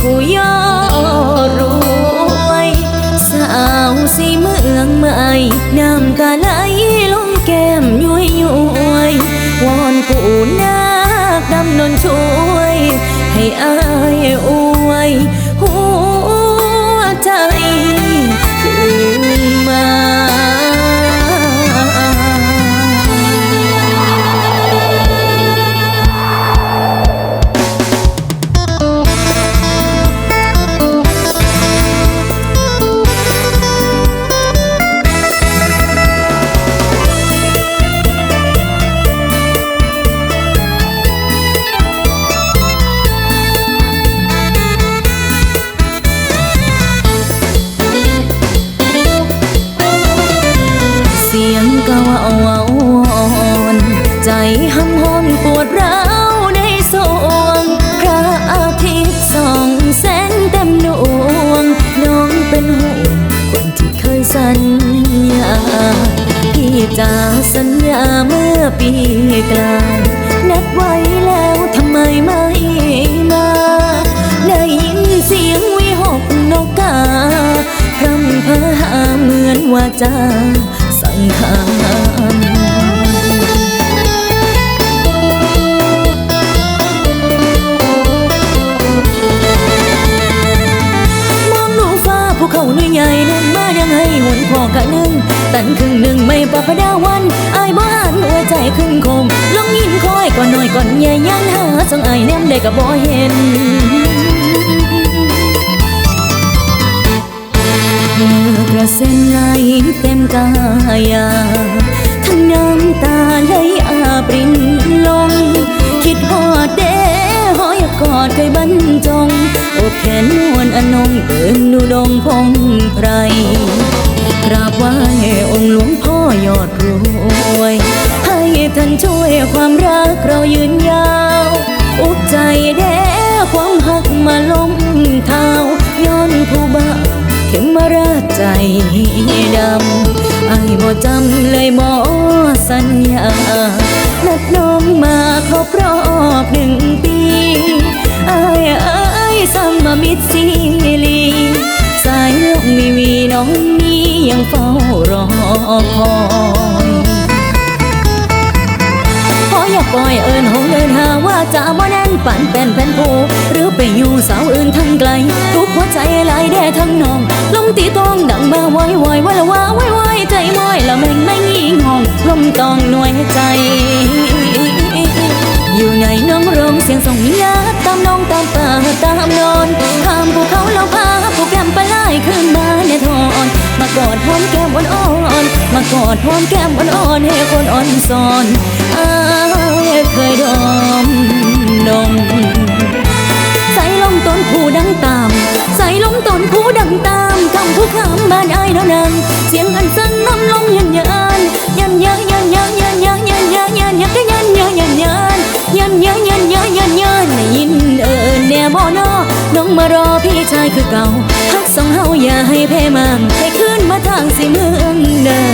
ผู้ย่อรวยสาวสีเมืองใหม่น้ำตาไหลลงแก้มย้วยย้วยวอนปู่นาคดำนนช่วย ให้อายอวยหัวใจ สียงก็ว่าอ่อนใจห้ำห้อนปวดร้าวในสวงพระอาทิตย์ส่องแสงเต็มดวง น้องเป็นห่วงคนที่เคยสัญญา พี่จะสัญญาเมื่อปีกลางนัดไว้แล้วทำไมไม่มา ได้ยินเสียงวิหกนกกาพรำเพอหาเหมือนว่าจะ งขารมองดูฟ้าภูเขาหน่ยใหญ่นั่นมายังไงหวนพอกะหนึ่งตันครึ่งหนึ่งไม่ปะพะดาวันอายบ้านหัวใจครึ่งคงลองยินคอยก่อนหน่อยก่อนใหญ่ยันหาส่งอายแนมได้ก็บ่เห็น กายา ทั้งน้ำตาไหลอาบรินลง คิดฮอดเด้หอยกอดเคยบรรจงโอบแขนนวลอนงเดินดูดงพงไพรกราบไหว้องค์หลวงพ่อยอดรวย ให้ท่านช่วยความรักเรายืน ราใจดำไอ้บ่จำเลยบ่สัญญา นัดน้องมาครบรอบหนึ่งปีไอ้ไอ้สัมมามิตรซีลี สายลงมีวีน้องนี้ยังเฝ้ารอคอยขออย่าปล่อยเอินหงเอินหาว่าจะบ่แน่นปั่นเป็นแผ่นผูหรือ สาวอื่นทั้งไกล ทุกหัวใจหลายแด่ทั้งน้องลมตีต้องดังมาไวไวว่าละวาไวไวใจมอยละแม่งไม่งี่งองลมตองหน่วยใจ อยู่ในน้องร้องเสียงส่งวิญญาตามน้องตามป่าตามนอนข้ามภูเขาแล้วพาผู้แก้มปลาไหลขึ้นมาในทอนมากอดหอมแก้มอ่อนๆมากอดหอมแก้มอ่อนๆให้คนอ่อนสอนอ้ายเคยดม ชายคือเก่าฮักสองเฮาอย่าให้แพ้มังให้ขึ้นมาทางสีเมืองเดิน